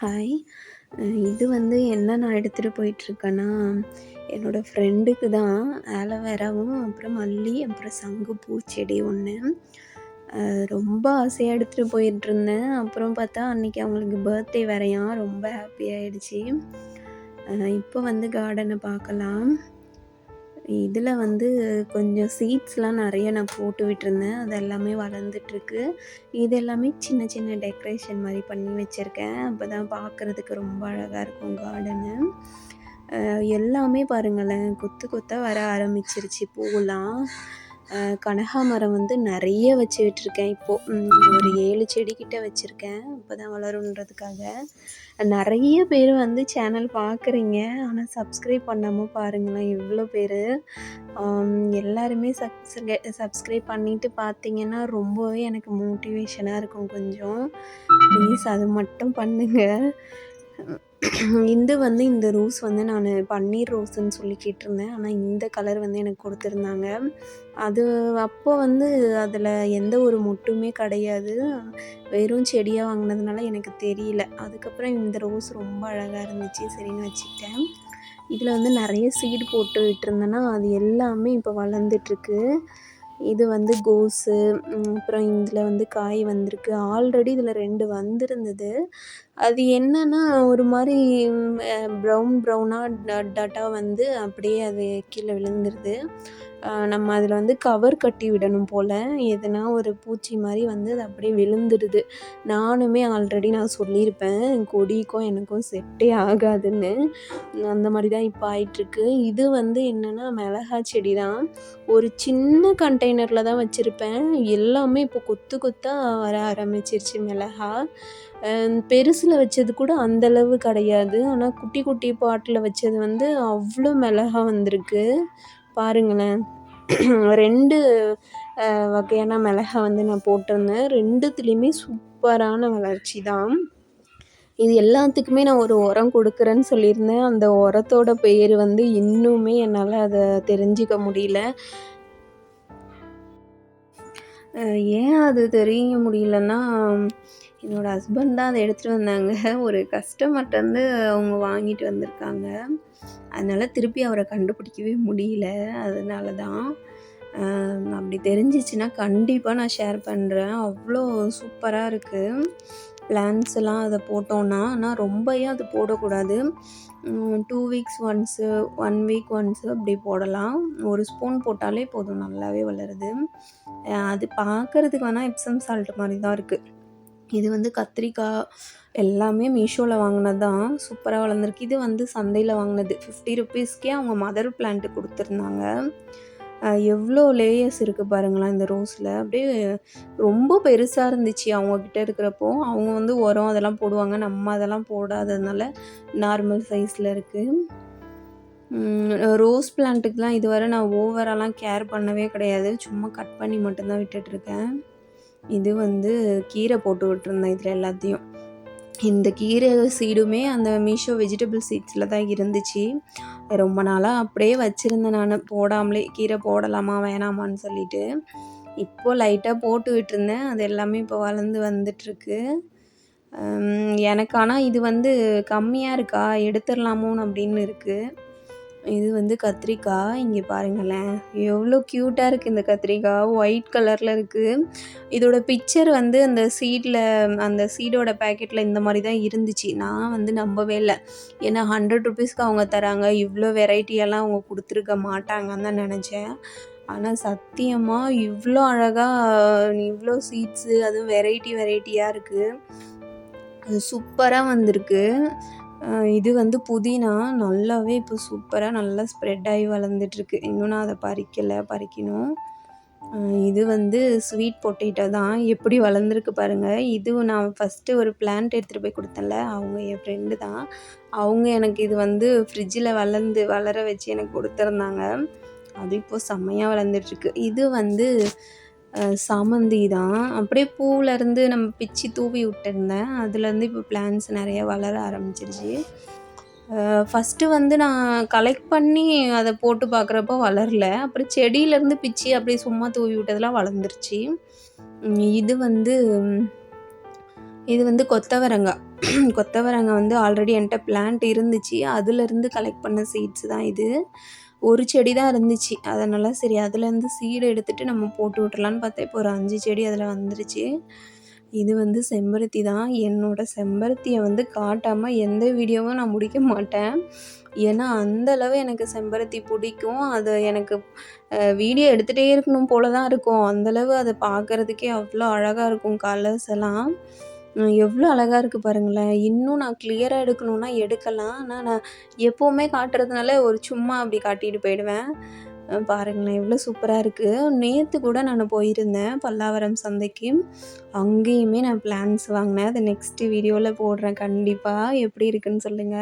Hi இது வந்து என்ன நான் எடுத்துகிட்டு போயிட்டுருக்கேன்னா என்னோடய ஃப்ரெண்டுக்கு தான் ஆலோவேராவும் அப்புறம் மல்லி அப்புறம் சங்கு பூச்செடி ஒன்று ரொம்ப ஆசையாக எடுத்துகிட்டு போயிட்டுருந்தேன். அப்புறம் பார்த்தா அன்றைக்கி அவங்களுக்கு பர்த்டே வரையான் ரொம்ப ஹாப்பி ஆகிடுச்சி இப்போ வந்து கார்டனை பார்க்கலாம். இதில் வந்து கொஞ்சம் சீட்ஸ்லாம் நிறைய நான் போட்டு விட்டுருந்தேன். அது எல்லாமே வளர்ந்துட்டுருக்கு. இது எல்லாமே சின்ன சின்ன டெக்கரேஷன் மாதிரி பண்ணி வச்சுருக்கேன். அப்போ தான் பார்க்குறதுக்கு ரொம்ப அழகாக இருக்கும் கார்டனு எல்லாமே பாருங்களேன் கொத்து கொத்தாக வர ஆரம்பிச்சிருச்சு பூவெலாம் கனகாமரம் வந்து நிறைய வச்சு விட்டுருக்கேன். இப்போது ஒரு ஏழு செடிக்கிட்ட வச்சுருக்கேன். அப்போ தான் வளருன்றதுக்காக நிறைய பேர் வந்து சேனல் பார்க்குறீங்க ஆனால் சப்ஸ்கிரைப் பண்ணாமல் பாருங்களேன் இவ்வளோ பேர். எல்லாருமே சப்ஸ்கிரை சப்ஸ்கிரைப் பண்ணிவிட்டு பார்த்தீங்கன்னா ரொம்பவே எனக்கு மோட்டிவேஷனாக இருக்கும் கொஞ்சம். ப்ளீஸ் அது மட்டும் பண்ணுங்கள் இது வந்து இந்த ரோஸ் வந்து நான் பன்னீர் ரோஸுன்னு சொல்லி கேட்டிருந்தேன். ஆனால் இந்த கலர் வந்து எனக்கு கொடுத்துருந்தாங்க. அது அப்போ வந்து அதில் எந்த ஒரு மொட்டுமே கிடையாது. வெறும் செடியாக வாங்கினதுனால எனக்கு தெரியல. அதுக்கப்புறம் இந்த ரோஸ் ரொம்ப அழகாக இருந்துச்சு. சரின்னு வச்சுக்கிட்டேன். இதில் வந்து நிறைய சீடு போட்டு விட்டுருந்தேன்னா அது எல்லாமே இப்போ வளர்ந்துட்டுருக்கு. இது வந்து கோஸு அப்புறம் இதில் வந்து காய் வந்திருக்கு. ஆல்ரெடி இதில் ரெண்டு வந்திருந்தது. அது என்னென்னா ஒரு மாதிரி ப்ரௌன் ப்ரௌனாக டாட் டாட்டாக வந்து அப்படியே அது கீழே விழுந்துருது. நம்ம அதில் வந்து கவர் கட்டி விடணும் போல். எதுனா ஒரு பூச்சி மாதிரி வந்து அது அப்படியே விழுந்துடுது. நானுமே ஆல்ரெடி நான் சொல்லியிருப்பேன் கொடிக்கும் எனக்கும் செட்டே ஆகாதுன்னு. அந்த மாதிரி தான் இப்போ ஆயிட்டுருக்கு. இது வந்து என்னென்னா மிளகா செடி தான் ஒரு சின்ன கண்டெய்னரில் தான் வச்சுருப்பேன். எல்லாமே இப்போ கொத்து கொத்தாக வர ஆரம்பிச்சிருச்சு மிளகா. பெருசில் வச்சது கூட அந்தளவு கிடையாது. ஆனால் குட்டி குட்டி பாட்டில் வச்சது வந்து அவ்வளோ மிளகா வந்திருக்கு. பாருங்களேன். ரெண்டு வகையான மிளகா வந்து நான் போட்டிருந்தேன். ரெண்டுத்துலேயுமே சூப்பரான வளர்ச்சி தான். இது எல்லாத்துக்குமே நான் ஒரு உரம் கொடுக்குறேன்னு சொல்லியிருந்தேன். அந்த உரத்தோட பேர் வந்து இன்னுமே என்னால் அதை தெரிஞ்சிக்க முடியல. ஏன் அது தெரிய முடியலன்னா என்னோடய ஹஸ்பண்ட் தான் அதை எடுத்துகிட்டு வந்தாங்க. ஒரு கஸ்டமர்கிட்டருந்து அவங்க வாங்கிட்டு வந்திருக்காங்க. அதனால் திருப்பி அவரை கண்டுபிடிக்கவே முடியல. அதனால தான் அப்படி தெரிஞ்சிச்சுன்னா கண்டிப்பாக நான் ஷேர் பண்ணுறேன் அவ்வளோ சூப்பராக இருக்குது பிளான்ஸ் எல்லாம் அதை போட்டோன்னா ஆனால் ரொம்பயே அது போடக்கூடாது. Two weeks once one week once அப்படி போடலாம். ஒரு ஸ்பூன் போட்டாலே போதும் நல்லாவே வளருது. அது பார்க்குறதுக்கு வேணால் எப்சம் சால்ட் மாதிரி தான் இருக்குது இது வந்து கத்திரிக்காய் எல்லாமே மீஷோவில் வாங்கினது தான் சூப்பராக வளர்ந்துருக்கு. இது வந்து சந்தையில் வாங்கினது. ஃபிஃப்டி ருப்பீஸ்க்கே அவங்க மதர் பிளான்ட்டு கொடுத்துருந்தாங்க. எவ்வளோ லேயர்ஸ் இருக்குது பாருங்களேன் இந்த ரோஸில் அப்படியே ரொம்ப பெருசாக இருந்துச்சு அவங்கக்கிட்ட இருக்கிறப்போ. அவங்க வந்து உரம் அதெல்லாம் போடுவாங்க. நம்ம அதெல்லாம் போடாததுனால நார்மல் சைஸில் இருக்குது ரோஸ் பிளான்ட்டுக்கெலாம் இதுவரை நான் ஓவராலாம் கேர் பண்ணவே கிடையாது. சும்மா கட் பண்ணி மட்டும்தான் விட்டுட்ருக்கேன் இது வந்து கீரை போட்டு விட்டுருந்தேன் இதில் எல்லாத்தையும். இந்த கீரை சீடுமே அந்த மீஷோ வெஜிடபிள் சீட்ஸில் தான் இருந்துச்சு. ரொம்ப நாளாக அப்படியே வச்சுருந்தேன் நான். போடாமலே கீரை போடலாமா வேணாமான்னு சொல்லிட்டு. இப்போது லைட்டாக போட்டு விட்டுருந்தேன். அது எல்லாமே இப்போ வளர்ந்து வந்துட்டுருக்கு. எனக்கு ஆனால் இது வந்து கம்மியாக இருக்கா? எடுத்துடலாமோன்னு அப்படின்னு இருக்குது இது வந்து கத்திரிக்காய் இங்கே பாருங்களேன். எவ்வளோ க்யூட்டாக இருக்குது இந்த கத்திரிக்காய் ஒயிட் கலரில் இருக்குது இதோட பிக்சர் வந்து அந்த சீடில் அந்த சீடோட பேக்கெட்டில் இந்த மாதிரி தான் இருந்துச்சு. நான் வந்து நம்பவே இல்லை. ஏன்னா ஹண்ட்ரட் ருபீஸ்க்கு அவங்க தராங்க. இவ்வளோ வெரைட்டியெல்லாம் அவங்க கொடுத்துருக்க மாட்டாங்கன்னு தான் நினச்சேன். ஆனால் சத்தியமாக இவ்வளோ அழகாக இவ்வளோ சீட்ஸு அதுவும் வெரைட்டி வெரைட்டியாக இருக்குது அது சூப்பராக வந்திருக்கு. இது வந்து புதினா நல்லாவே இப்போ சூப்பராக நல்லா ஸ்ப்ரெட் ஆகி வளர்ந்துட்டுருக்கு. இன்னும் நான் அதை பறிக்கலை பறிக்கணும். இது வந்து ஸ்வீட் பொட்டேட்டோ தான். எப்படி வளர்ந்துருக்கு பாருங்கள் இது நான் ஃபஸ்ட்டு ஒரு பிளான்ட் எடுத்துகிட்டு போய் கொடுத்தேன்ல அவங்க என் ஃப்ரெண்டு தான். அவங்க எனக்கு இது வந்து ஃப்ரிட்ஜில் வளர்ந்து வளர வச்சு எனக்கு கொடுத்துருந்தாங்க. அது இப்போது செம்மையாக வளர்ந்துட்டுருக்கு. இது வந்து சாமந்தி தான். அப்படியே பூவிலேருந்து நம்ம பிச்சு தூவி விட்டுருந்தேன். அதுலேருந்து இப்போ பிளான்ஸ் நிறைய வளர ஆரம்பிச்சிருச்சு. ஃபஸ்ட்டு வந்து நான் கலெக்ட் பண்ணி அதை போட்டு பார்க்குறப்போ வளரல. அப்புறம் செடியிலேருந்து பிச்சு அப்படியே சும்மா தூவி விட்டதெல்லாம் வளர்ந்துருச்சு. இது வந்து இது வந்து கொத்தவரங்காய் கொத்தவரங்காய் வந்து ஆல்ரெடி என்கிட்ட பிளான்ட் இருந்துச்சு. அதுலேருந்து கலெக்ட் பண்ண சீட்ஸ் தான் இது. ஒரு செடி தான் இருந்துச்சு அதனால் சரி அதுலேருந்து சீடு எடுத்துகிட்டு நம்ம போட்டு விட்றலான்னு பார்த்தா இப்போ ஒரு அஞ்சு செடி அதில் வந்துருச்சு. இது வந்து செம்பருத்தி தான். என்னோட செம்பருத்தியை வந்து காட்டாமல் எந்த வீடியோவும் நான் முடிக்க மாட்டேன். ஏன்னா அந்தளவு எனக்கு செம்பருத்தி பிடிக்கும். அது எனக்கு வீடியோ எடுத்துகிட்டே இருக்கணும் போல தான் இருக்கும் அந்தளவு அதை பார்க்குறதுக்கே அவ்வளோ அழகாக இருக்கும் கலர்ஸ் எல்லாம். எவ்வளோ அழகாக இருக்குது பாருங்களேன். இன்னும் நான் கிளியராக எடுக்கணுன்னா எடுக்கலாம். ஆனால் நான் எப்போவுமே காட்டுறதுனால ஒரு சும்மா அப்படி காட்டிட்டு போயிடுவேன். பாருங்களேன் எவ்வளோ சூப்பராக இருக்குது நேற்று கூட நான் போயிருந்தேன் பல்லாவரம் சந்தைக்கு. அங்கேயுமே நான் பிளான்ஸ் வாங்கினேன். அதை நெக்ஸ்ட்டு வீடியோவில் போடுறேன். கண்டிப்பாக எப்படி இருக்குன்னு சொல்லுங்கள்